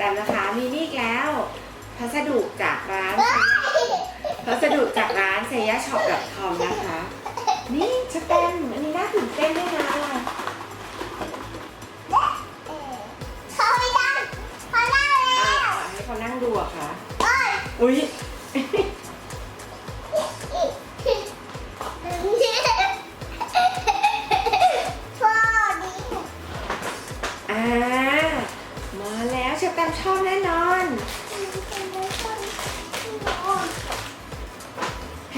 แตมป์นะคะ มีนี่อีกแล้ว พัสดุจากร้าน พัสดุจากร้านเซย่าช็อป .com นะคะ นี่สแตมป์อันนี้น่าตื่นเต้นด้วยนะอะไรเขาไม่ได้เขาได้อ่าแล้วให้เขานั่งดูอะค่ะเอ้ย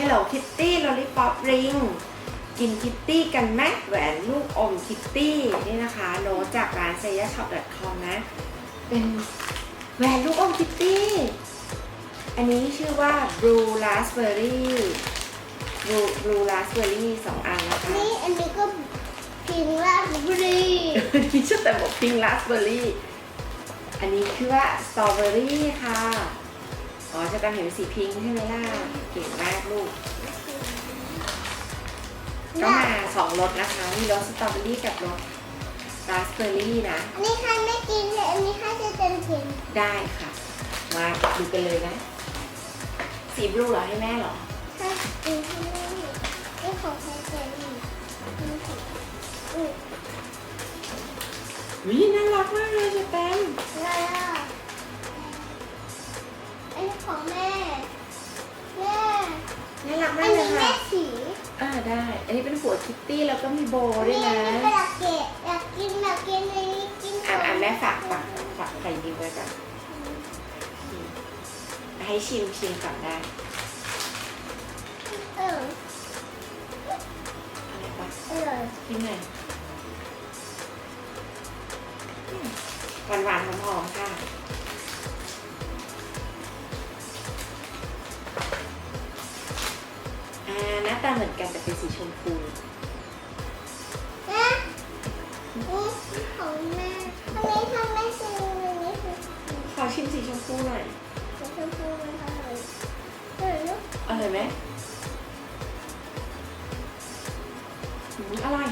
Hello Kitty Lollipop Ring กินคิตตี้กันไหมแหวนลูกอมคิตตี้นี่นะคะโน้ตจากร้าน s a y a s h o p com นะ เป็นแหวนลูกอมคิตตี้ อันนี้ชื่อว่า Blue Raspberry Blue Blue Raspberry สองอันนะคะ นี่อันนี้ก็พิงลาดบุรีอันนี้ชื่อแต่บอกพิงราสเบอร์รี่ อันนี้คือว่าสตรอเบอรี่ค่ะ อ๋อจะตามเห็นเป็นสีพิงค์ใช่ไหมล่ะเก่งมากลูก ก็มาสองรสนะคะ มีรสสตรอเบอรี่กับรสราสเบอร์รี่นะ อันนี้ใครไม่กินเลยอันนี้ใครจะเป็นกินได้ค่ะ มาดูกันเลยนะ สีบลูเหรอให้แม่เหรอใครกินที่นี่นี่ของใครเป็นนี่นี่ของอือวิน่ารักมากเลยจะแตมอะไรอะอั นนี้ของแม่ แม่น่ารักอัมานกเลยนี้แม่ค่ะ สีอ่าได้ อันนี้เป็นหัวคิตตี้แล้วก็มีโบด้วยนี่นะอันนี้ก็อยากเก็บอยากกินอยากกินอันนี้กินอ่าอ่าแม่ฝากฝากฝากใส่นิ้วไว้ก่อนให้ชิมชิมก่อนได้เอออะไรปะเออชิมหน่อยหวานหวานๆหอมๆค่ะ น้าตาเหมือนกันแต่เป็นสีชมพูนะนี่ของแม่ทำไมทำไม่ซื้ออันนี้คือขอชิมสีชมพูหน่อยสีชมพูมันอร่อยเออลูกอร่อยไหมอืมอร่อย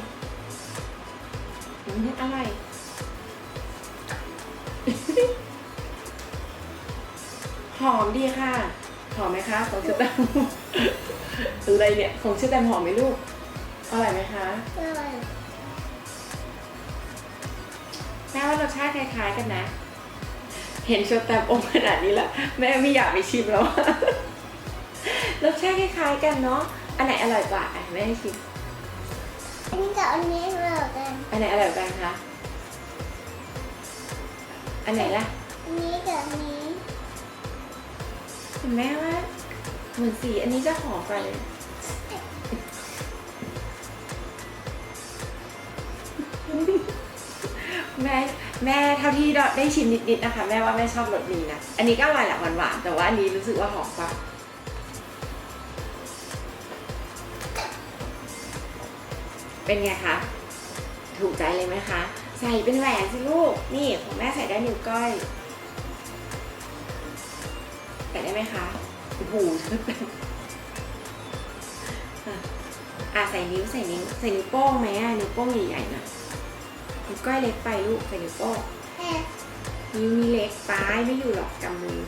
อืมอร่อยหอมดีค่ะ หอมไหมคะของเชอแตมอะไรเนี่ย ของเชอแตมหอมไหมลูกอร่อยไหมคะอร่อยแม่ว่ารสชาติคล้ายๆกันนะ เห็นเชอแตมอมขนาดนี้แล้วแม่ไม่อยากไปชิมแล้วรสชาติคล้ายๆกันเนาะอันไหนอร่อยกว่าอะแม่ให้ชิมอันนี้กับอันนี้อร่อยกันอันไหนอร่อยกว่ากันคะอันไหนล่ะอันนี้กับอันนี้เห็นแม่ว่า เหมือนสีอันนี้จะหอมกว่าเลยแม่แม่เท่าที่ได้ชิมนิดๆนะคะ แม่ว่าแม่ชอบรสนี้นะ อันนี้ก็อร่อยแหละหวานๆแต่ว่าอันนี้รู้สึกว่าหอมกว่าเป็นไงคะ ถูกใจเลยไหมคะ ใส่เป็นแหวนสิลูก นี่ของแม่ใส่ได้นิ้วก้อย ใส่ได้ไหมคะ โอ้โหอะอะใส่นิ้วใส่นิ้วใส่นิ้วโป้งไหมอะนิ้วโป้งใหญ่ๆหน่อยนิ้วก้อยเล็กไปลูกใส่นิ้วโป้งนิ้วนี้เล็กไปไม่อยู่หรอกกำมือ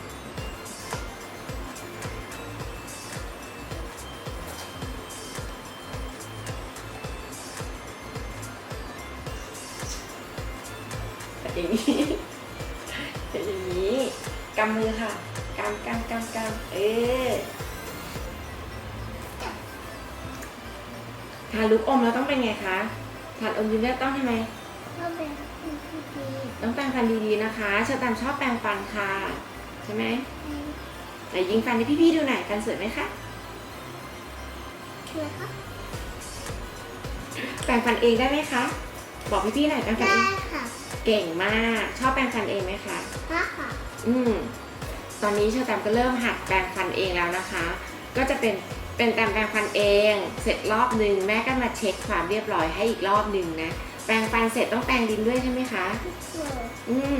แบบอย่างนี้แบบอย่างนี้กำมือค่ะ กำกำกำกำเออทานลูกอมแล้วต้องเป็นไงคะทานอมยิ้มแล้วต้องทำไมก็เป็นพี่พี่พี่ต้องแปรงฟันดีๆนะคะเชอแตมชอบแปรงฟันค่ะ ใช่ไหมไหนยิงฟันให้พี่ๆดูหน่อยฟันสวยไหมคะเลยค่ะแปรงฟันเองได้ไหมคะ บอกพี่ๆหน่อยแปรงฟันได้เอง ค่ะ เก่งมาก ชอบแปรงฟันเองไหมคะได้ค่ะ อืม ตอนนี้เชอแตมก็เริ่มหัดแปรงฟันเองแล้วนะคะ ก็จะเป็นเป็นแตมแปรงฟันเอง เสร็จรอบหนึ่งแม่ก็มาเช็คความเรียบร้อยให้อีกรอบหนึ่งนะ แปรงฟันเสร็จต้องแปรงดินด้วยใช่ไหมคะ อืม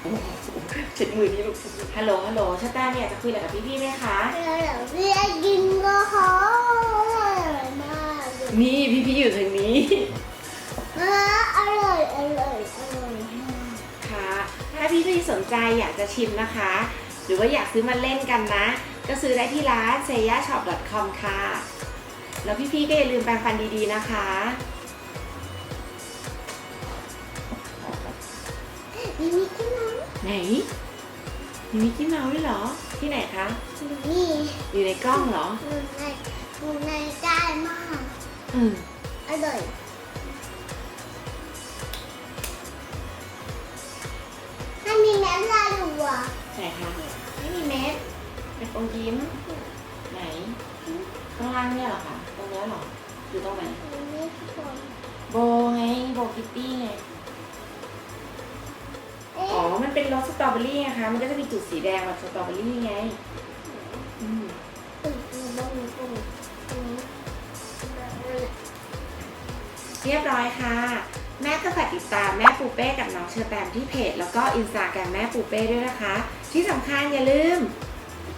โอ้โหเช็ดมือนี่ลูก ฮัลโหล ฮัลโหลชาต้าเนี่ยจะคุยอะไรกับพี่ๆไหมคะเราเรียกกินก็เขาอร่อยมากเลยนี่พี่ๆอยู่ทางนี้อ่าอร่อยอร่อยอร่อยมากค่ะ ถ้าพี่พี่ๆสนใจอยากจะชิมนะคะ หรือว่าอยากซื้อมาเล่นกันนะ ก็ซื้อได้ที่ร้าน s e y a s h o p c o m ค่ะ แล้วพี่ๆก็อย่าลืมแปรงฟันดีๆนะคะมีมิกกี้เมาส์ไหนมีมิกกี้เมาส์ด้วยเหรอ ที่ไหนคะ นี่อยู่ในกล้องเหรอหนูในหนูในได้มากอืมอร่อย ถ้ามีแม่ลาดูอะไหนคะไม่มีเม็ดเป็นตรงยิ้ม ไหน ข้างล่างเนี่ยเหรอคะตรงเนี้ยเหรออยู่ตรงไหนมันไม่คนโบไงโบคิตตี้ไงเอ๊ะอ๋อ มันเป็นรสสตรอเบอรี่ไงคะ มันก็จะมีจุดสีแดงแบบสตรอเบอรี่ไง อืมตึกมีบ้างมีปุ่มตรงนี้ เรียบร้อยค่ะ แม่ก็ฝากติดตามแม่ปูเป้กับน้องเชอแตมที่เพจ แล้วก็อินสตาแกรมแม่ปูเป้ด้วยนะคะ ที่สำคัญอย่าลืม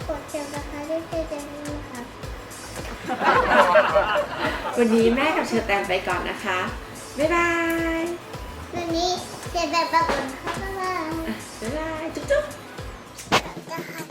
กดเจอนะคะได้เจอกันนะคะวันนี้แม่กับเชอแตมไปก่อนนะคะ บ๊ายบาย วันนี้เจอแบบแบบก่อนค่ะบ๊ายบายบ๊ายบาย จุ๊บจุ๊บนะคะ